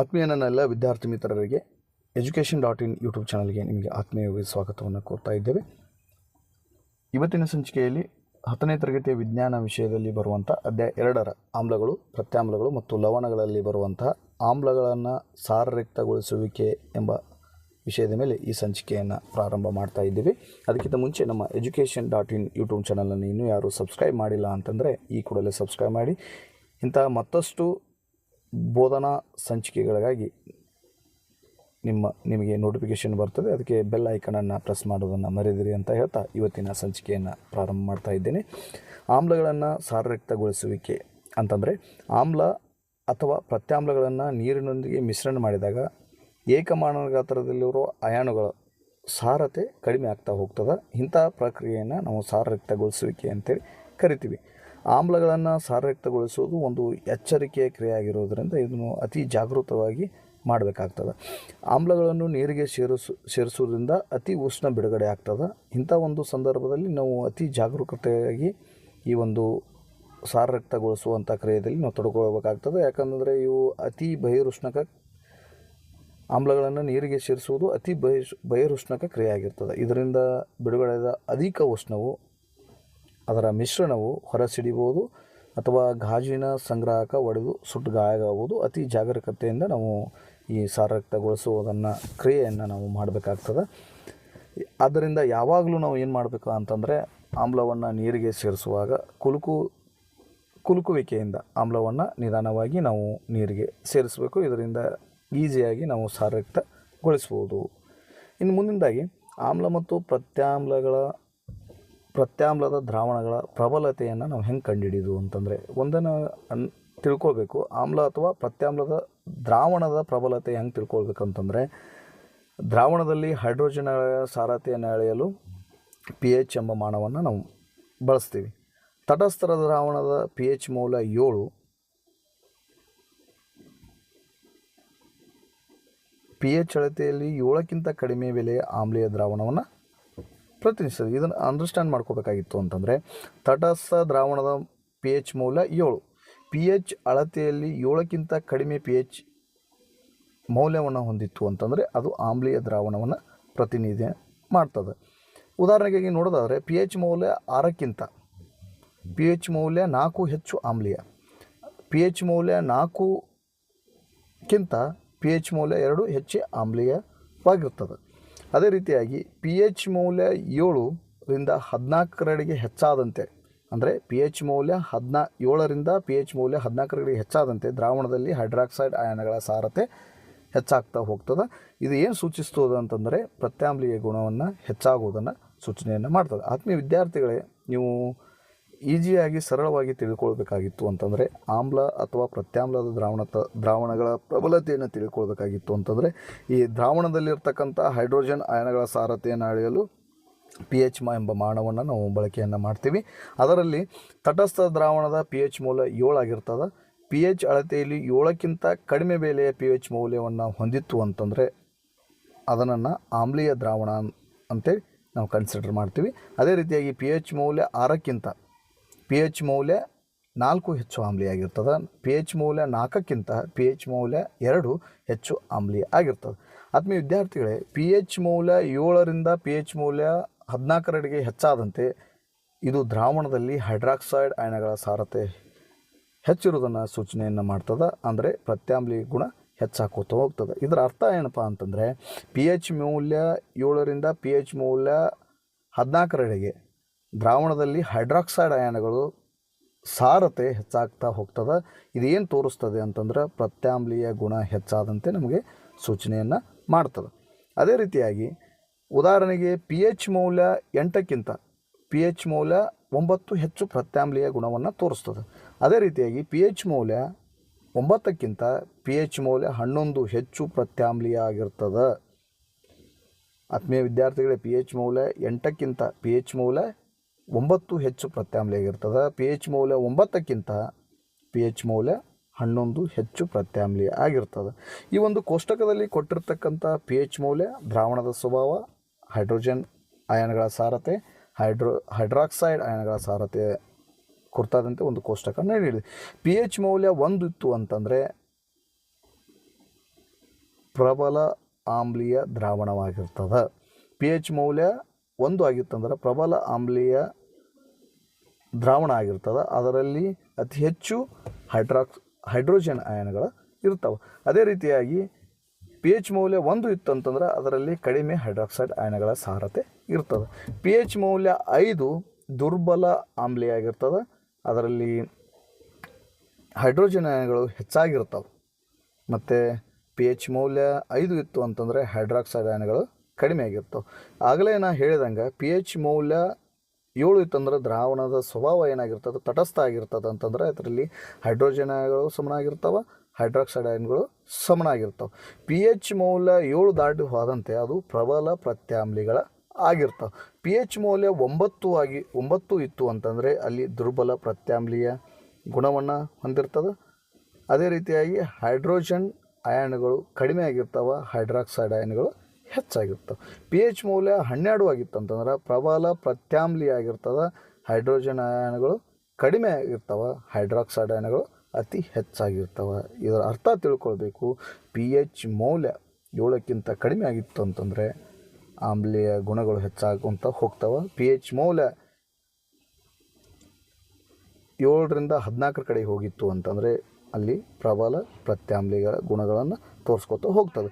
ಆತ್ಮೀಯ ನನ್ನೆಲ್ಲ ವಿದ್ಯಾರ್ಥಿ ಮಿತ್ರರಿಗೆ ಎಜುಕೇಷನ್ ಡಾಟ್ ಇನ್ ಯೂಟ್ಯೂಬ್ ಚಾನಲ್ಗೆ ನಿಮಗೆ ಆತ್ಮೀಯವಾಗಿ ಸ್ವಾಗತವನ್ನು ಕೋರ್ತಾ ಇದ್ದೇವೆ. ಇವತ್ತಿನ ಸಂಚಿಕೆಯಲ್ಲಿ ಹತ್ತನೇ ತರಗತಿಯ ವಿಜ್ಞಾನ ವಿಷಯದಲ್ಲಿ ಬರುವಂಥ ಅಧ್ಯಾಯ ಎರಡರ ಆಮ್ಲಗಳು, ಪ್ರತ್ಯಾಮ್ಲಗಳು ಮತ್ತು ಲವಣಗಳಲ್ಲಿ ಬರುವಂತಹ ಆಮ್ಲಗಳನ್ನು ಸಾರರಿಕ್ತಗೊಳಿಸುವಿಕೆ ಎಂಬ ವಿಷಯದ ಮೇಲೆ ಈ ಸಂಚಿಕೆಯನ್ನು ಪ್ರಾರಂಭ ಮಾಡ್ತಾ ಇದ್ದೀವಿ. ಅದಕ್ಕಿಂತ ಮುಂಚೆ ನಮ್ಮ ಎಜುಕೇಷನ್ ಡಾಟ್ ಇನ್ ಯೂಟ್ಯೂಬ್ ಚಾನಲನ್ನು ಇನ್ನೂ ಯಾರೂ ಸಬ್ಸ್ಕ್ರೈಬ್ ಮಾಡಿಲ್ಲ ಅಂತಂದರೆ ಈ ಕೂಡಲೇ ಸಬ್ಸ್ಕ್ರೈಬ್ ಮಾಡಿ. ಇಂತಹ ಮತ್ತಷ್ಟು ಬೋಧನಾ ಸಂಚಿಕೆಗಳಿಗಾಗಿ ನಿಮ್ಮ, ನಿಮಗೆ ನೋಟಿಫಿಕೇಷನ್ ಬರ್ತದೆ. ಅದಕ್ಕೆ ಬೆಲ್ ಐಕನನ್ನು ಪ್ರೆಸ್ ಮಾಡೋದನ್ನು ಮರೆದಿರಿ ಅಂತ ಹೇಳ್ತಾ ಇವತ್ತಿನ ಸಂಚಿಕೆಯನ್ನು ಪ್ರಾರಂಭ ಮಾಡ್ತಾ ಇದ್ದೇನೆ. ಆಮ್ಲಗಳನ್ನು ಸಾರರಕ್ತಗೊಳಿಸುವಿಕೆ ಅಂತಂದರೆ ಆಮ್ಲ ಅಥವಾ ಪ್ರತ್ಯಾಮ್ಲಗಳನ್ನು ನೀರಿನೊಂದಿಗೆ ಮಿಶ್ರಣ ಮಾಡಿದಾಗ ಏಕಮಾನ ಗಾತ್ರದಲ್ಲಿರುವ ಅಯಾನುಗಳ ಸಾರತೆ ಕಡಿಮೆ ಆಗ್ತಾ ಹೋಗ್ತದೆ. ಇಂಥ ಪ್ರಕ್ರಿಯೆಯನ್ನು ನಾವು ಸಾರರಕ್ತಗೊಳಿಸುವಿಕೆ ಅಂತೇಳಿ ಕರಿತೀವಿ. ಆಮ್ಲಗಳನ್ನು ಸಾರರಕ್ತಗೊಳಿಸುವುದು ಒಂದು ಎಚ್ಚರಿಕೆಯ ಕ್ರಿಯೆ ಆಗಿರೋದರಿಂದ ಇದನ್ನು ಅತಿ ಜಾಗೃತವಾಗಿ ಮಾಡಬೇಕಾಗ್ತದೆ. ಆಮ್ಲಗಳನ್ನು ನೀರಿಗೆ ಸೇರಿಸು, ಸೇರಿಸುವುದರಿಂದ ಅತಿ ಉಷ್ಣ ಬಿಡುಗಡೆ ಆಗ್ತದೆ. ಇಂಥ ಒಂದು ಸಂದರ್ಭದಲ್ಲಿ ನಾವು ಅತಿ ಜಾಗರೂಕತೆಯಾಗಿ ಈ ಒಂದು ಸಾರರಕ್ತಗೊಳಿಸುವಂಥ ಕ್ರಿಯೆಯಲ್ಲಿ ನಾವು ತೊಡಗೊಳ್ಬೇಕಾಗ್ತದೆ ಯಾಕಂದರೆ ಇವು ಅತಿ ಬಹಿರುಷ್ಣಕ ಆಮ್ಲಗಳನ್ನು ನೀರಿಗೆ ಸೇರಿಸುವುದು ಅತಿ ಬಹಿ ಬಹಿರುಷ್ಣಕ ಕ್ರಿಯೆ ಆಗಿರ್ತದೆ ಇದರಿಂದ ಬಿಡುಗಡೆಯಾದ ಅಧಿಕ ಉಷ್ಣವು ಅದರ ಮಿಶ್ರಣವು ಹೊರಸಿಡಿಬೋದು ಅಥವಾ ಗಾಜಿನ ಸಂಗ್ರಾಹಕ ಒಡೆದು ಸುಟ್ಟು ಗಾಯಗಾಗುವುದು ಅತಿ ಜಾಗರೂಕತೆಯಿಂದ ನಾವು ಈ ಸಾರರಕ್ತಗೊಳಿಸುವುದನ್ನು ಕ್ರಿಯೆಯನ್ನು ನಾವು ಮಾಡಬೇಕಾಗ್ತದೆ. ಆದ್ದರಿಂದ ಯಾವಾಗಲೂ ನಾವು ಏನು ಮಾಡಬೇಕು ಅಂತಂದರೆ ಆಮ್ಲವನ್ನು ನೀರಿಗೆ ಸೇರಿಸುವಾಗ ಕುಲುಕು, ಕುಲುಕುವಿಕೆಯಿಂದ ಆಮ್ಲವನ್ನು ನಿಧಾನವಾಗಿ ನಾವು ನೀರಿಗೆ ಸೇರಿಸಬೇಕು. ಇದರಿಂದ ಈಸಿಯಾಗಿ ನಾವು ಸಾರರಕ್ತಗೊಳಿಸ್ಬೋದು ಇನ್ನು ಮುಂದಿನದಾಗಿ ಆಮ್ಲ ಮತ್ತು ಪ್ರತ್ಯಾಮ್ಲಗಳ ಪ್ರತ್ಯಾಮ್ಲದ ದ್ರಾವಣಗಳ ಪ್ರಬಲತೆಯನ್ನು ನಾವು ಹೆಂಗೆ ಕಂಡುಹಿಡಿಯೋದು ಅಂತಂದರೆ ಒಂದನ್ನು ತಿಳ್ಕೊಳ್ಬೇಕು. ಆಮ್ಲ ಅಥವಾ ಪ್ರತ್ಯಾಮ್ಲದ ದ್ರಾವಣದ ಪ್ರಬಲತೆ ಹೆಂಗೆ ತಿಳ್ಕೊಳ್ಬೇಕಂತಂದರೆ ದ್ರಾವಣದಲ್ಲಿ ಹೈಡ್ರೋಜನ್ ಸಾರತೆಯನ್ನು ಅಳೆಯಲು ಪಿ ಎಚ್ ಎಂಬ ಮಾನವನ್ನು ನಾವು ಬಳಸ್ತೀವಿ. ತಟಸ್ಥರ ದ್ರಾವಣದ ಪಿ ಎಚ್ ಮೌಲ್ಯ ಏಳು. ಪಿ ಎಚ್ ಅಳತೆಯಲ್ಲಿ ಏಳಕ್ಕಿಂತ ಕಡಿಮೆ ಬೆಲೆಯ ಆಮ್ಲೀಯ ದ್ರಾವಣವನ್ನು ಪ್ರತಿನಿಧಿಸ್ತದೆ ಇದನ್ನು ಅಂಡರ್ಸ್ಟ್ಯಾಂಡ್ ಮಾಡ್ಕೋಬೇಕಾಗಿತ್ತು ಅಂತಂದರೆ, ತಟಸ್ಥ ದ್ರಾವಣದ ಪಿ ಎಚ್ ಮೌಲ್ಯ ಏಳು. ಪಿ ಎಚ್ ಅಳತೆಯಲ್ಲಿ ಏಳಕ್ಕಿಂತ ಕಡಿಮೆ ಪಿ ಎಚ್ ಮೌಲ್ಯವನ್ನು ಹೊಂದಿತ್ತು ಅಂತಂದರೆ, ಅದು ಆಮ್ಲೀಯ ದ್ರಾವಣವನ್ನು ಪ್ರತಿನಿಧಿ ಮಾಡ್ತದೆ. ಉದಾಹರಣೆಗಾಗಿ ನೋಡೋದಾದರೆ ಪಿ ಎಚ್ ಮೌಲ್ಯ ಆರಕ್ಕಿಂತ ಪಿ ಎಚ್ ಮೌಲ್ಯ ನಾಲ್ಕು ಹೆಚ್ಚು ಆಮ್ಲೀಯ. ಪಿ ಎಚ್ ಮೌಲ್ಯ ನಾಲ್ಕುಕ್ಕಿಂತ ಪಿ ಎಚ್ ಮೌಲ್ಯ ಎರಡು ಹೆಚ್ಚು ಆಮ್ಲೀಯವಾಗಿರ್ತದೆ. ಅದೇ ರೀತಿಯಾಗಿ ಪಿ ಎಚ್ ಮೌಲ್ಯ ಏಳರಿಂದ ಹದಿನಾಲ್ಕರಡೆಗೆ ಹೆಚ್ಚಾದಂತೆ, ಅಂದರೆ ಪಿ ಎಚ್ ಮೌಲ್ಯ ಹದಿನಾ ಏಳರಿಂದ ಪಿ ಎಚ್ ಮೌಲ್ಯ ಹದಿನಾಲ್ಕರಡೆಗೆ ಹೆಚ್ಚಾದಂತೆ ದ್ರಾವಣದಲ್ಲಿ ಹೈಡ್ರಾಕ್ಸೈಡ್ ಆಯನಗಳ ಸಾರತೆ ಹೆಚ್ಚಾಗ್ತಾ ಹೋಗ್ತದೆ. ಇದು ಏನು ಸೂಚಿಸ್ತದೆ ಅಂತಂದರೆ ಪ್ರತ್ಯಾಮ್ಲೀಯ ಗುಣವನ್ನು ಹೆಚ್ಚಾಗುವುದನ್ನು ಸೂಚನೆಯನ್ನು ಮಾಡ್ತದೆ. ಆತ್ಮೀಯ ವಿದ್ಯಾರ್ಥಿಗಳೇ, ನೀವು ಈಸಿಯಾಗಿ ಸರಳವಾಗಿ ತಿಳ್ಕೊಳ್ಬೇಕಾಗಿತ್ತು ಅಂತಂದರೆ ಆಮ್ಲ ಅಥವಾ ಪ್ರತ್ಯಾಮ್ಲದ ದ್ರಾವಣ ದ್ರಾವಣಗಳ ಪ್ರಬಲತೆಯನ್ನು ತಿಳ್ಕೊಳ್ಬೇಕಾಗಿತ್ತು ಅಂತಂದರೆ ಈ ದ್ರಾವಣದಲ್ಲಿರ್ತಕ್ಕಂಥ ಹೈಡ್ರೋಜನ್ ಅಯನಗಳ ಸಾರತೆಯನ್ನು ಅಳೆಯಲು ಪಿ ಎಚ್ ಮ ಎಂಬ ಮಾನವನ್ನು ನಾವು ಬಳಕೆಯನ್ನು ಮಾಡ್ತೀವಿ. ಅದರಲ್ಲಿ ತಟಸ್ಥ ದ್ರಾವಣದ ಪಿ ಎಚ್ ಮೌಲ್ಯ ಏಳಾಗಿರ್ತದೆ ಪಿ ಎಚ್ ಅಳತೆಯಲ್ಲಿ ಏಳಕ್ಕಿಂತ ಕಡಿಮೆ ಬೆಲೆಯ ಪಿ ಎಚ್ ಮೌಲ್ಯವನ್ನು ಹೊಂದಿತ್ತು ಅಂತಂದರೆ ಅದನ್ನು ಆಮ್ಲೀಯ ದ್ರಾವಣ ಅಂತೇಳಿ ನಾವು ಕನ್ಸಿಡರ್ ಮಾಡ್ತೀವಿ. ಅದೇ ರೀತಿಯಾಗಿ ಪಿ ಎಚ್ ಮೌಲ್ಯ ಆರಕ್ಕಿಂತ ಪಿ ಎಚ್ ಮೌಲ್ಯ ನಾಲ್ಕು ಹೆಚ್ಚು ಆಮ್ಲೀಯ ಆಗಿರ್ತದೆ. ಪಿ ಎಚ್ ಮೌಲ್ಯ ನಾಲ್ಕಕ್ಕಿಂತ ಪಿ ಎಚ್ ಮೌಲ್ಯ ಎರಡು ಹೆಚ್ಚು ಆಮ್ಲೀಯ ಆಗಿರ್ತದೆ. ಆತ್ಮ ವಿದ್ಯಾರ್ಥಿಗಳೇ ಪಿ ಎಚ್ ಮೌಲ್ಯ ಏಳರಿಂದ ಪಿ ಎಚ್ ಮೌಲ್ಯ ಹದಿನಾಲ್ಕರಡೆಗೆ ಹೆಚ್ಚಾದಂತೆ ಇದು ದ್ರಾವಣದಲ್ಲಿ ಹೈಡ್ರಾಕ್ಸೈಡ್ ಅಯನಗಳ ಸಾರತೆ ಹೆಚ್ಚಿರುವುದನ್ನು ಸೂಚನೆಯನ್ನು ಮಾಡ್ತದೆ. ಅಂದರೆ ಪ್ರತ್ಯಾಮ್ಲಿ ಗುಣ ಹೆಚ್ಚಾಕೋತ ಹೋಗ್ತದೆ. ಇದರ ಅರ್ಥ ಏನಪ್ಪ ಅಂತಂದರೆ ಪಿ ಎಚ್ ಮೌಲ್ಯ ಏಳರಿಂದ ಪಿ ಎಚ್ ಮೌಲ್ಯ ಹದಿನಾಲ್ಕರೆಡೆಗೆ ದ್ರಾವಣದಲ್ಲಿ ಹೈಡ್ರಾಕ್ಸೈಡ್ ಅಯಾನಗಳು ಸಾರತೆ ಹೆಚ್ಚಾಗ್ತಾ ಹೋಗ್ತದೆ. ಇದೇನು ತೋರಿಸ್ತದೆ ಅಂತಂದ್ರೆ ಪ್ರತ್ಯಾಮ್ಲೀಯ ಗುಣ ಹೆಚ್ಚಾದಂತೆ ನಮಗೆ ಸೂಚನೆಯನ್ನು ಮಾಡ್ತದೆ. ಅದೇ ರೀತಿಯಾಗಿ ಉದಾಹರಣೆಗೆ ಪಿ ಎಚ್ ಮೌಲ್ಯ ಎಂಟಕ್ಕಿಂತ ಪಿ ಎಚ್ ಮೌಲ್ಯ ಒಂಬತ್ತು ಹೆಚ್ಚು ಪ್ರತ್ಯಾಮ್ಲೀಯ ಗುಣವನ್ನು ತೋರಿಸ್ತದೆ. ಅದೇ ರೀತಿಯಾಗಿ ಪಿ ಎಚ್ ಮೌಲ್ಯ ಒಂಬತ್ತಕ್ಕಿಂತ ಪಿ ಎಚ್ ಮೌಲ್ಯ ಹನ್ನೊಂದು ಹೆಚ್ಚು ಪ್ರತ್ಯಾಮ್ಲೀಯ ಆಗಿರ್ತದೆ. ಆತ್ಮೀಯ ವಿದ್ಯಾರ್ಥಿಗಳೇ ಪಿ ಎಚ್ ಮೌಲ್ಯ ಎಂಟಕ್ಕಿಂತ ಪಿ ಎಚ್ ಮೌಲ್ಯ ಒಂಬತ್ತು ಹೆಚ್ಚು ಪ್ರತ್ಯಾಮ್ಲಿಯಾಗಿರ್ತದೆ ಪಿ ಎಚ್ ಮೌಲ್ಯ ಒಂಬತ್ತಕ್ಕಿಂತ ಪಿ ಎಚ್ ಮೌಲ್ಯ ಹನ್ನೊಂದು ಹೆಚ್ಚು ಪ್ರತ್ಯಾಮ್ಲೀಯ ಆಗಿರ್ತದೆ ಈ ಒಂದು ಕೋಷ್ಟಕದಲ್ಲಿ ಕೊಟ್ಟಿರ್ತಕ್ಕಂಥ ಪಿ ಎಚ್ ಮೌಲ್ಯ ದ್ರಾವಣದ ಸ್ವಭಾವ, ಹೈಡ್ರೋಜನ್ ಅಯಾನ್ಗಳ ಸಾರತೆ, ಹೈಡ್ರೋ, ಹೈಡ್ರಾಕ್ಸೈಡ್ ಅಯಾನ್ಗಳ ಸಾರತೆ ಕೊಡ್ತಾದಂತೆ ಒಂದು ಕೋಷ್ಟಕ ನೀಡಿದೆ ಪಿ ಎಚ್ ಮೌಲ್ಯ ಒಂದು ಇತ್ತು ಅಂತಂದರೆ ಪ್ರಬಲ ಆಮ್ಲೀಯ ದ್ರಾವಣವಾಗಿರ್ತದೆ. ಪಿ ಎಚ್ ಮೌಲ್ಯ ಒಂದು ಆಗಿತ್ತಂದ್ರೆ ಪ್ರಬಲ ಆಮ್ಲೀಯ ದ್ರಾವಣ ಆಗಿರ್ತದೆ. ಅದರಲ್ಲಿ ಅತಿ ಹೆಚ್ಚು ಹೈಡ್ರಾಕ್ಸ್ ಹೈಡ್ರೋಜನ್ ಅಯಾನ್ಗಳು ಇರ್ತವೆ. ಅದೇ ರೀತಿಯಾಗಿ ಪಿ ಎಚ್ ಮೌಲ್ಯ ಒಂದು ಇತ್ತು ಅಂತಂದ್ರೆ ಅದರಲ್ಲಿ ಕಡಿಮೆ ಹೈಡ್ರಾಕ್ಸೈಡ್ ಅಯಾನ್ಗಳ ಸಾರತೆ ಇರ್ತದೆ. ಪಿ ಎಚ್ ಮೌಲ್ಯ ಐದು ದುರ್ಬಲ ಆಮ್ಲೀಯ ಆಗಿರ್ತದೆ. ಅದರಲ್ಲಿ ಹೈಡ್ರೋಜನ್ ಅಯಾನ್ಗಳು ಹೆಚ್ಚಾಗಿರ್ತವೆ. ಮತ್ತು ಪಿ ಎಚ್ ಮೌಲ್ಯ ಐದು ಇತ್ತು ಅಂತಂದರೆ ಹೈಡ್ರಾಕ್ಸೈಡ್ ಅಯಾನ್ಗಳು ಕಡಿಮೆ ಆಗಿರ್ತವೆ ಆಗಲೇ ನಾ ಹೇಳಿದಂಗೆ ಪಿ ಎಚ್ ಮೌಲ್ಯ ಏಳು ಇತ್ತಂದ್ರೆ ದ್ರಾವಣದ ಸ್ವಭಾವ ಏನಾಗಿರ್ತದೆ, ತಟಸ್ಥ ಆಗಿರ್ತದೆ ಅಂತಂದ್ರೆ ಅದರಲ್ಲಿ ಹೈಡ್ರೋಜನ್ ಅಯಾನ್ಗಳು ಸಮನಾಗಿರ್ತವೆ ಹೈಡ್ರಾಕ್ಸೈಡ್ ಅಯನ್ಗಳು ಸಮನಾಗಿರ್ತವೆ. ಪಿ ಎಚ್ ಮೌಲ್ಯ ಏಳು ದಾಟಿ ಹೋದಂತೆ ಅದು ಪ್ರಬಲ ಪ್ರತ್ಯಾಮ್ಲಿಗಳ ಆಗಿರ್ತವೆ. ಪಿ ಎಚ್ ಮೌಲ್ಯ ಒಂಬತ್ತು ಆಗಿ, ಒಂಬತ್ತು ಇತ್ತು ಅಂತಂದರೆ ಅಲ್ಲಿ ದುರ್ಬಲ ಪ್ರತ್ಯಾಮ್ಲೀಯ ಗುಣವನ್ನು ಹೊಂದಿರ್ತದೆ. ಅದೇ ರೀತಿಯಾಗಿ ಹೈಡ್ರೋಜನ್ ಅಯಾನ್ಗಳು ಕಡಿಮೆ ಆಗಿರ್ತವೆ ಹೈಡ್ರಾಕ್ಸೈಡ್ ಅಯಾನ್ಗಳು ಹೆಚ್ಚಾಗಿರ್ತವೆ ಪಿ ಎಚ್ ಮೌಲ್ಯ ಹನ್ನೆರಡು ಆಗಿತ್ತು ಅಂತಂದ್ರೆ ಪ್ರಬಲ ಪ್ರತ್ಯಾಮ್ಲಿ ಆಗಿರ್ತದೆ. ಹೈಡ್ರೋಜನ್ ಅಯಾನ್ಗಳು ಕಡಿಮೆ ಆಗಿರ್ತವೆ. ಹೈಡ್ರಾಕ್ಸೈಡ್ ಅಯಾನ್ಗಳು ಅತಿ ಹೆಚ್ಚಾಗಿರ್ತವೆ. ಇದರ ಅರ್ಥ ತಿಳ್ಕೊಳ್ಬೇಕು. ಪಿ ಎಚ್ ಮೌಲ್ಯ ಏಳಕ್ಕಿಂತ ಕಡಿಮೆ ಆಗಿತ್ತು ಅಂತಂದರೆ ಆಮ್ಲೀಯ ಗುಣಗಳು ಹೆಚ್ಚಾಗುವಂತ ಹೋಗ್ತವೆ. ಪಿ ಎಚ್ ಮೌಲ್ಯ ಏಳರಿಂದ ಹದಿನಾಲ್ಕರ ಕಡೆ ಹೋಗಿತ್ತು ಅಂತಂದರೆ ಅಲ್ಲಿ ಪ್ರಬಲ ಪ್ರತ್ಯಾಮ್ಲಿಗಳ ಗುಣಗಳನ್ನು ತೋರಿಸ್ಕೊತ ಹೋಗ್ತದೆ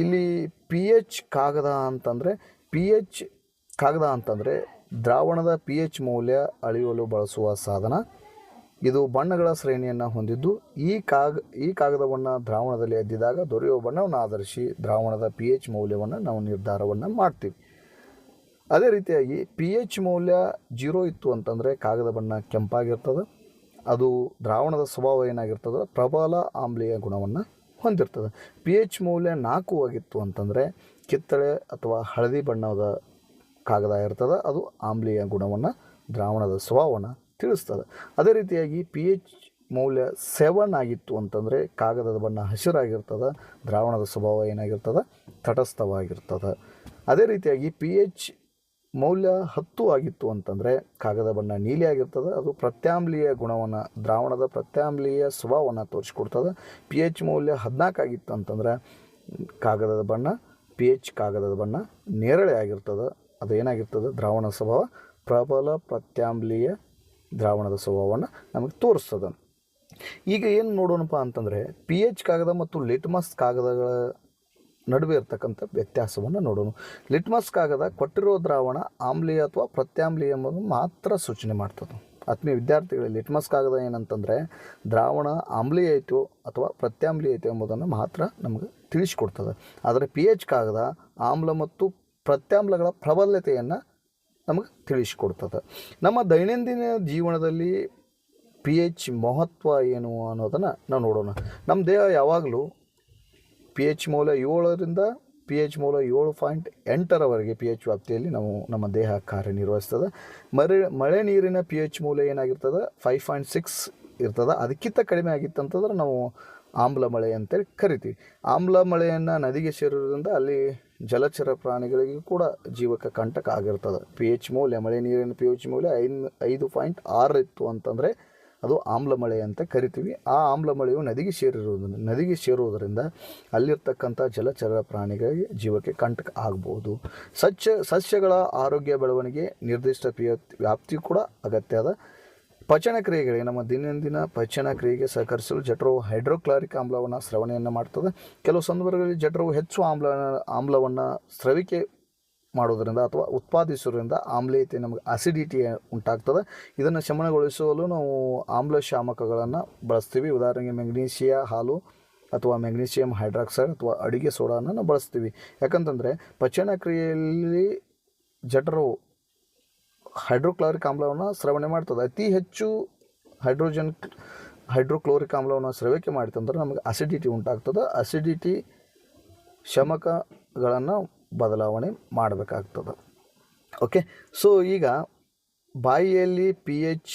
ಇಲ್ಲಿ ಪಿ ಎಚ್ ಕಾಗದ ಅಂತಂದರೆ ಪಿ ಎಚ್ ಕಾಗದ ಅಂತಂದರೆ ದ್ರಾವಣದ ಪಿ ಎಚ್ ಮೌಲ್ಯ ಅಳೆಯಲು ಬಳಸುವ ಸಾಧನ. ಇದು ಬಣ್ಣಗಳ ಶ್ರೇಣಿಯನ್ನು ಹೊಂದಿದ್ದು ಈ ಕಾಗ, ಈ ಕಾಗದವನ್ನು ದ್ರಾವಣದಲ್ಲಿ ಎದ್ದಿದಾಗ ದೊರೆಯುವ ಬಣ್ಣವನ್ನು ಆಧರಿಸಿ ದ್ರಾವಣದ ಪಿ ಎಚ್ ಮೌಲ್ಯವನ್ನು ನಾವು ನಿರ್ಧಾರವನ್ನು ಮಾಡ್ತೀವಿ. ಅದೇ ರೀತಿಯಾಗಿ ಪಿ ಎಚ್ ಮೌಲ್ಯ ಜೀರೋ ಇತ್ತು ಅಂತಂದರೆ ಕಾಗದ ಬಣ್ಣ ಕೆಂಪಾಗಿರ್ತದೆ. ಅದು ದ್ರಾವಣದ ಸ್ವಭಾವ ಏನಾಗಿರ್ತದೆ? ಪ್ರಬಲ ಆಮ್ಲೀಯ ಗುಣವನ್ನು ಹೊಂದಿರ್ತದೆ. ಪಿ ಎಚ್ ಮೌಲ್ಯ ನಾಲ್ಕು ಆಗಿತ್ತು ಅಂತಂದರೆ ಕಿತ್ತಳೆ ಅಥವಾ ಹಳದಿ ಬಣ್ಣದ ಕಾಗದ ಇರ್ತದೆ. ಅದು ಆಮ್ಲೀಯ ಗುಣವನ್ನು, ದ್ರಾವಣದ ಸ್ವಭಾವವನ್ನು ತಿಳಿಸ್ತದೆ. ಅದೇ ರೀತಿಯಾಗಿ ಪಿ ಎಚ್ ಮೌಲ್ಯ ಸೆವೆನ್ ಆಗಿತ್ತು ಅಂತಂದರೆ ಕಾಗದದ ಬಣ್ಣ ಹಸಿರಾಗಿರ್ತದೆ, ದ್ರಾವಣದ ಸ್ವಭಾವ ಏನಾಗಿರ್ತದೆ, ತಟಸ್ಥವಾಗಿರ್ತದೆ. ಅದೇ ರೀತಿಯಾಗಿ ಪಿ ಎಚ್ ಮೌಲ್ಯ ಹತ್ತು ಆಗಿತ್ತು ಅಂತಂದರೆ ಕಾಗದ ಬಣ್ಣ ನೀಲಿ ಆಗಿರ್ತದೆ. ಅದು ಪ್ರತ್ಯಾಮ್ಲೀಯ ಗುಣವನ್ನು, ದ್ರಾವಣದ ಪ್ರತ್ಯಾಮ್ಲೀಯ ಸ್ವಭಾವವನ್ನು ತೋರಿಸ್ಕೊಡ್ತದೆ. ಪಿ ಎಚ್ ಮೌಲ್ಯ ಹದಿನಾಲ್ಕು ಆಗಿತ್ತು ಅಂತಂದರೆ ಕಾಗದದ ಬಣ್ಣ ಪಿ ಎಚ್ ಕಾಗದದ ಬಣ್ಣ ನೇರಳೆ ಆಗಿರ್ತದೆ. ಅದು ಏನಾಗಿರ್ತದೆ ದ್ರಾವಣ ಸ್ವಭಾವ, ಪ್ರಬಲ ಪ್ರತ್ಯಾಮ್ಲೀಯ ದ್ರಾವಣದ ಸ್ವಭಾವವನ್ನು ನಮಗೆ ತೋರಿಸ್ತದೆ. ಈಗ ಏನು ನೋಡೋಣಪ್ಪ ಅಂತಂದರೆ ಪಿ ಎಚ್ ಕಾಗದ ಮತ್ತು ಲಿಟ್ಮಸ್ ಕಾಗದಗಳ ನಡುವೆ ಇರತಕ್ಕಂಥ ವ್ಯತ್ಯಾಸವನ್ನು ನೋಡೋಣ. ಲಿಟ್ಮಸ್ ಕಾಗದ ಕೊಟ್ಟಿರೋ ದ್ರಾವಣ ಆಮ್ಲೀಯ ಅಥವಾ ಪ್ರತ್ಯಾಮ್ಲೀಯ ಎಂಬುದನ್ನು ಮಾತ್ರ ಸೂಚನೆ ಮಾಡ್ತದೆ. ಆತ್ಮೀಯ ವಿದ್ಯಾರ್ಥಿಗಳಿಗೆ ಲಿಟ್ಮಸ್ ಕಾಗದ ಏನಂತಂದರೆ ದ್ರಾವಣ ಆಮ್ಲೀಯ ಐತೋ ಅಥವಾ ಪ್ರತ್ಯಾಮ್ಲೀಯ ಐತೋ ಎಂಬುದನ್ನು ಮಾತ್ರ ನಮಗೆ ತಿಳಿಸ್ಕೊಡ್ತದೆ. ಆದರೆ ಪಿ ಎಚ್ ಕಾಗದ ಆಮ್ಲ ಮತ್ತು ಪ್ರತ್ಯಾಮ್ಲಗಳ ಪ್ರಬಲತೆಯನ್ನು ನಮಗೆ ತಿಳಿಸ್ಕೊಡ್ತದೆ. ನಮ್ಮ ದೈನಂದಿನ ಜೀವನದಲ್ಲಿ ಪಿ ಎಚ್ ಮಹತ್ವ ಏನು ಅನ್ನೋದನ್ನು ನಾವು ನೋಡೋಣ. ನಮ್ಮ ದೇಹ ಯಾವಾಗಲೂ ಪಿ ಎಚ್ ಮೌಲ್ಯ ಏಳರಿಂದ ಪಿ ಎಚ್ ಮೌಲ್ಯ ಏಳು ಪಾಯಿಂಟ್ ಎಂಟರವರೆಗೆ ಪಿ ಎಚ್ ವ್ಯಾಪ್ತಿಯಲ್ಲಿ ನಾವು ನಮ್ಮ ದೇಹ ಕಾರ್ಯನಿರ್ವಹಿಸ್ತದೆ. ಮರೆ, ಮಳೆ ನೀರಿನ ಪಿ ಎಚ್ ಮೌಲ್ಯ ಏನಾಗಿರ್ತದೆ? ಫೈವ್ ಪಾಯಿಂಟ್ ಸಿಕ್ಸ್ ಇರ್ತದೆ. ಅದಕ್ಕಿಂತ ಕಡಿಮೆ ಆಗಿತ್ತಂತಂದ್ರೆ ನಾವು ಆಮ್ಲ ಮಳೆ ಅಂತೇಳಿ ಕರಿತೀವಿ. ಆಮ್ಲ ಮಳೆಯನ್ನು ನದಿಗೆ ಸೇರೋದ್ರಿಂದ ಅಲ್ಲಿ ಜಲಚರ ಪ್ರಾಣಿಗಳಿಗೆ ಕೂಡ ಜೀವಕ್ಕೆ ಕಂಟಕ ಆಗಿರ್ತದೆ. ಪಿ ಎಚ್ ಮೌಲ್ಯ, ಮಳೆ ನೀರಿನ ಪಿ ಎಚ್ ಮೌಲ್ಯ ಐದು ಐದು ಪಾಯಿಂಟ್ ಆರು ಇತ್ತು ಅಂತಂದರೆ ಅದು ಆಮ್ಲ ಮಳೆ ಅಂತ ಕರಿತೀವಿ. ಆ ಆಮ್ಲ ಮಳೆಯು ನದಿಗೆ ಸೇರಿರುವುದರಿಂದ ನದಿಗೆ ಸೇರುವುದರಿಂದ ಅಲ್ಲಿರ್ತಕ್ಕಂಥ ಜಲಚರ ಪ್ರಾಣಿಗಳಿಗೆ ಜೀವಕ್ಕೆ ಕಂಟಕ ಆಗ್ಬೋದು. ಸಸ್ಯ, ಸಸ್ಯಗಳ ಆರೋಗ್ಯ ಬೆಳವಣಿಗೆ ನಿರ್ದಿಷ್ಟ ವ್ಯಾಪ್ತಿ ಕೂಡ ಅಗತ್ಯ ಅದ. ಪಚನ ಕ್ರಿಯೆಗಳಿಗೆ ನಮ್ಮ ದಿನದಿನ ಪಚನ ಕ್ರಿಯೆಗೆ ಸಹಕರಿಸಲು ಜಠರವು ಹೈಡ್ರೋಕ್ಲಾರಿಕ್ ಆಮ್ಲವನ್ನು ಸ್ರವಣೆಯನ್ನು ಮಾಡ್ತದೆ. ಕೆಲವು ಸಂದರ್ಭಗಳಲ್ಲಿ ಜಠರವು ಹೆಚ್ಚು ಆಮ್ಲ ಆಮ್ಲವನ್ನು ಸ್ರವಿಕೆ ಮಾಡೋದರಿಂದ ಅಥವಾ ಉತ್ಪಾದಿಸೋದ್ರಿಂದ ಆಮ್ಲೀಯತೆ ನಮಗೆ ಅಸಿಡಿಟಿ ಉಂಟಾಗ್ತದೆ. ಇದನ್ನು ಶಮನಗೊಳಿಸಲು ನಾವು ಆಮ್ಲ ಶಾಮಕಗಳನ್ನು ಬಳಸ್ತೀವಿ. ಉದಾಹರಣೆಗೆ ಮೆಗ್ನೀಷಿಯಾ ಹಾಲು ಅಥವಾ ಮೆಗ್ನೀಷಿಯಂ ಹೈಡ್ರಾಕ್ಸೈಡ್ ಅಥವಾ ಅಡುಗೆ ಸೋಡಾನ ನಾವು ಬಳಸ್ತೀವಿ. ಯಾಕಂತಂದರೆ ಪಚನ ಕ್ರಿಯೆಯಲ್ಲಿ ಜಠರು ಹೈಡ್ರೋಕ್ಲೋರಿಕ್ ಆಮ್ಲವನ್ನು ಸ್ರವಣೆ ಮಾಡ್ತದೆ. ಅತಿ ಹೆಚ್ಚು ಹೈಡ್ರೋಜನ್ ಹೈಡ್ರೋಕ್ಲೋರಿಕ್ ಆಮ್ಲವನ್ನು ಸ್ರವಿಕೆ ಮಾಡಿತಂದ್ರೆ ನಮಗೆ ಅಸಿಡಿಟಿ ಉಂಟಾಗ್ತದೆ. ಅಸಿಡಿಟಿ ಶಮಕಗಳನ್ನು ಬದಲಾವಣೆ ಮಾಡಬೇಕಾಗ್ತದೆ. ಓಕೆ ಸೊ ಈಗ ಬಾಯಿಯಲ್ಲಿ ಪಿ ಎಚ್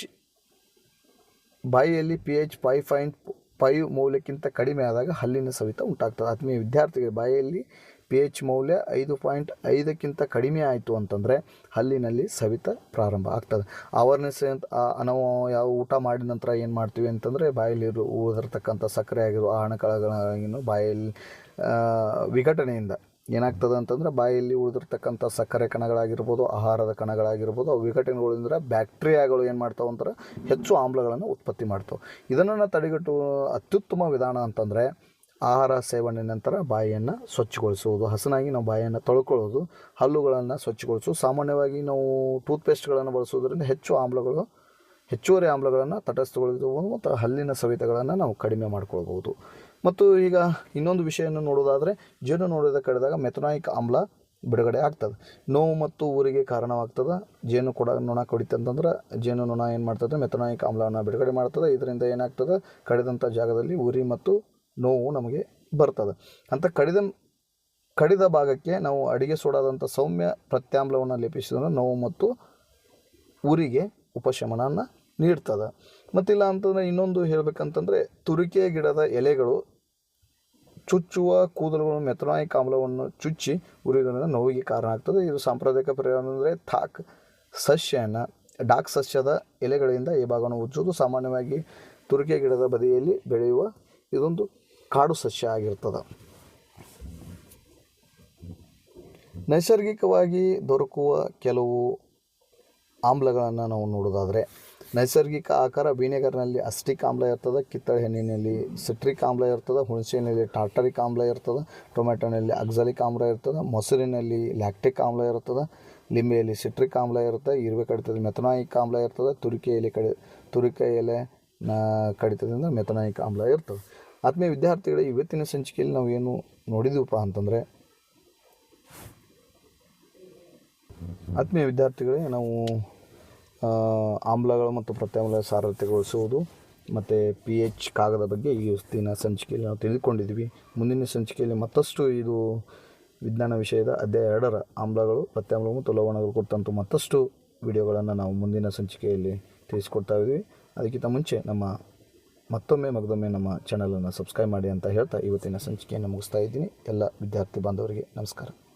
ಬಾಯಿಯಲ್ಲಿ P H five point five ಮೌಲ್ಯಕ್ಕಿಂತ ಕಡಿಮೆ ಆದಾಗ ಹಲ್ಲಿನ ಸವಿತ ಉಂಟಾಗ್ತದೆ. ಆತ್ಮೀಯ ವಿದ್ಯಾರ್ಥಿಗಳ, ಬಾಯಿಯಲ್ಲಿ ಪಿ ಎಚ್ ಮೌಲ್ಯ ಐದು ಪಾಯಿಂಟ್ ಐದಕ್ಕಿಂತ ಕಡಿಮೆ ಆಯಿತು ಅಂತಂದರೆ ಹಲ್ಲಿನಲ್ಲಿ ಸವಿತ ಪ್ರಾರಂಭ ಆಗ್ತದೆ. ಅವರ್ನೆಸ್ ಅಂತ ನಾವು ಯಾವ ಊಟ ಮಾಡಿದ ನಂತರ ಏನು ಮಾಡ್ತೀವಿ ಅಂತಂದರೆ ಬಾಯಲ್ಲಿ ಉಳಿದಿರ್ತಕ್ಕಂಥ ಸಕ್ಕರೆ ಆಗಿರೋ ಆಣಕಳಗಳನ್ನು ಬಾಯಲ್ಲಿ ವಿಘಟನೆಯಿಂದ ಏನಾಗ್ತದೆ ಅಂತಂದರೆ ಬಾಯಲ್ಲಿ ಉಳಿದಿರ್ತಕ್ಕಂಥ ಸಕ್ಕರೆ ಕಣಗಳಾಗಿರ್ಬೋದು, ಆಹಾರದ ಕಣಗಳಾಗಿರ್ಬೋದು, ಅವು ವಿಘಟನೆಗಳಿಂದ ಬ್ಯಾಕ್ಟೀರಿಯಾಗಳು ಏನು ಮಾಡ್ತಾವೆ ಅಂದ್ರೆ ಹೆಚ್ಚು ಆಮ್ಲಗಳನ್ನು ಉತ್ಪತ್ತಿ ಮಾಡ್ತಾವೆ. ಇದನ್ನು ತಡೆಗಟ್ಟುವ ಅತ್ಯುತ್ತಮ ವಿಧಾನ ಅಂತಂದರೆ ಆಹಾರ ಸೇವನೆ ನಂತರ ಬಾಯಿಯನ್ನು ಸ್ವಚ್ಛಗೊಳಿಸುವುದು. ಹಸನಾಗಿ ನಾವು ಬಾಯಿಯನ್ನು ತೊಳ್ಕೊಳ್ಳೋದು, ಹಲ್ಲುಗಳನ್ನು ಸ್ವಚ್ಛಗೊಳಿಸೋದು ಸಾಮಾನ್ಯವಾಗಿ ನಾವು ಟೂತ್ಪೇಸ್ಟ್ಗಳನ್ನು ಬಳಸೋದ್ರಿಂದ ಹೆಚ್ಚು ಆಮ್ಲಗಳು, ಹೆಚ್ಚುವರಿ ಆಮ್ಲಗಳನ್ನು ತಟಸ್ಥಗೊಳಿಸುವುದು ಮತ್ತು ಹಲ್ಲಿನ ಸವಿತಗಳನ್ನು ನಾವು ಕಡಿಮೆ ಮಾಡ್ಕೊಳ್ಬೋದು ಮತ್ತು ಈಗ ಇನ್ನೊಂದು ವಿಷಯವನ್ನು ನೋಡೋದಾದರೆ, ಜೇನು ನೋಡಿದ ಕಡಿದಾಗ ಮೆಥನಾಯಿಕ್ ಆಮ್ಲ ಬಿಡುಗಡೆ ಆಗ್ತದೆ. ನೋವು ಮತ್ತು ಊರಿಗೆ ಕಾರಣವಾಗ್ತದೆ. ಜೇನು ಕೊಡ, ನೊಣ ಕಡಿತಂತಂದ್ರೆ ಜೇನು ನೊಣ ಏನು ಮಾಡ್ತದೆ? ಮೆಥನಾಯಿಕ್ ಆಮ್ಲವನ್ನು ಬಿಡುಗಡೆ ಮಾಡ್ತದೆ. ಇದರಿಂದ ಏನಾಗ್ತದೆ? ಕಡಿದಂಥ ಜಾಗದಲ್ಲಿ ಉರಿ ಮತ್ತು ನೋವು ನಮಗೆ ಬರ್ತದೆ. ಅಂತ ಕಡಿದ ಕಡಿದ ಭಾಗಕ್ಕೆ ನಾವು ಅಡಿಗೆ ಸೋಡಾದಂಥ ಸೌಮ್ಯ ಪ್ರತ್ಯಾಮ್ಲವನ್ನು ಲೇಪಿಸಿದ್ರೆ ನೋವು ಮತ್ತು ಉರಿಗೆ ಉಪಶಮನವನ್ನು ನೀಡ್ತದೆ. ಮತ್ತಿಲ್ಲ ಅಂತಂದರೆ ಇನ್ನೊಂದು ಹೇಳಬೇಕಂತಂದರೆ ತುರಿಕೆ ಗಿಡದ ಎಲೆಗಳು ಚುಚ್ಚುವ ಕೂದಲುಗಳು ಮೆಥನಾಯಿಕ್ ಆಮ್ಲವನ್ನು ಚುಚ್ಚಿ ಉರಿಯೋದ್ರಿಂದ ನೋವಿಗೆ ಕಾರಣ ಆಗ್ತದೆ. ಇದು ಸಾಂಪ್ರದಾಯಿಕ ಪರಿಹಾರ ಅಂದರೆ ಥಾಕ್ ಸಸ್ಯನ, ಡಾಕ್ ಸಸ್ಯದ ಎಲೆಗಳಿಂದ ಈ ಭಾಗವನ್ನು ಉಜ್ಜೋದು ಸಾಮಾನ್ಯವಾಗಿ ತುರಿಕೆ ಗಿಡದ ಬದಿಯಲ್ಲಿ ಬೆಳೆಯುವ ಇದೊಂದು ಕಾಡು ಸಸ್ಯ ಆಗಿರ್ತದೆ. ನೈಸರ್ಗಿಕವಾಗಿ ದೊರಕುವ ಕೆಲವು ಆಮ್ಲಗಳನ್ನು ನಾವು ನೋಡೋದಾದರೆ ನೈಸರ್ಗಿಕ ಆಕಾರ ವಿನೆಗರ್ನಲ್ಲಿ ಅಸ್ಟಿಕ್ ಆಮ್ಲ ಇರ್ತದೆ, ಕಿತ್ತಳೆ ಹಣ್ಣಿನಲ್ಲಿ ಸಿಟ್ರಿಕ್ ಆಮ್ಲ ಇರ್ತದೆ ಹುಣಸೆಹಣ್ಣಲ್ಲಿ ಟಾರ್ಟರಿಕ್ ಆಮ್ಲ ಇರ್ತದೆ ಟೊಮೆಟೊನಲ್ಲಿ ಅಕ್ಸಲಿಕ್ ಆಮ್ಲ ಇರ್ತದೆ ಮೊಸರಿನಲ್ಲಿ ಲ್ಯಾಕ್ಟಿಕ್ ಆಮ್ಲ ಇರ್ತದೆ, ಲಿಂಬೆಯಲ್ಲಿ ಸಿಟ್ರಿಕ್ ಆಮ್ಲ ಇರುತ್ತೆ ಇರುವೆ ಕಡಿತದ ಮೆಥನಾಯಿಕ್ ಆಮ್ಲ ಇರ್ತದೆ, ತುರಿಕೆ ಎಲೆ ಕಡಿ, ತುರಿಕೆ ಎಲೆ ಕಡಿತದಿಂದ ಮೆಥನಾಯಿಕ್ ಆಮ್ಲ ಇರ್ತದೆ. ಆತ್ಮೀಯ ವಿದ್ಯಾರ್ಥಿಗಳೇ, ಇವತ್ತಿನ ಸಂಚಿಕೆಯಲ್ಲಿ ನಾವು ಏನು ನೋಡಿದೀವಪ್ಪ ಅಂತಂದರೆ, ಆತ್ಮೀಯ ವಿದ್ಯಾರ್ಥಿಗಳೇ, ನಾವು ಆಮ್ಲಗಳು ಮತ್ತು ಪ್ರತ್ಯಾಮ್ಲ ಸಾರಥ್ಯಗೊಳಿಸುವುದು ಮತ್ತು ಪಿ ಎಚ್ ಕಾಗದ ಬಗ್ಗೆ ಈ ಇವತ್ತಿನ ಸಂಚಿಕೆಯಲ್ಲಿ ನಾವು ತಿಳಿದುಕೊಂಡಿದ್ವಿ ಮುಂದಿನ ಸಂಚಿಕೆಯಲ್ಲಿ ಮತ್ತಷ್ಟು ಇದು ವಿಜ್ಞಾನ ವಿಷಯದ ಅಧ್ಯಾಯ ಎರಡರ ಆಮ್ಲಗಳು ಪ್ರತ್ಯಾಮ್ಲ ಮತ್ತು ಲವಣಗಳು ಕುರಿತಂತೂ ಮತ್ತಷ್ಟು ವಿಡಿಯೋಗಳನ್ನು ನಾವು ಮುಂದಿನ ಸಂಚಿಕೆಯಲ್ಲಿ ತಿಳಿಸ್ಕೊಡ್ತಾ ಇದ್ವಿ ಅದಕ್ಕಿಂತ ಮುಂಚೆ ನಮ್ಮ ಮತ್ತೊಮ್ಮೆ ಮಗದೊಮ್ಮೆ ನಮ್ಮ ಚಾನಲನ್ನು ಸಬ್ಸ್ಕ್ರೈಬ್ ಮಾಡಿ ಅಂತ ಹೇಳ್ತಾ ಇವತ್ತಿನ ಸಂಚಿಕೆಯನ್ನು ಮುಗಿಸ್ತಾ ಇದ್ದೀನಿ. ಎಲ್ಲ ವಿದ್ಯಾರ್ಥಿ ಬಾಂಧವರಿಗೆ ನಮಸ್ಕಾರ.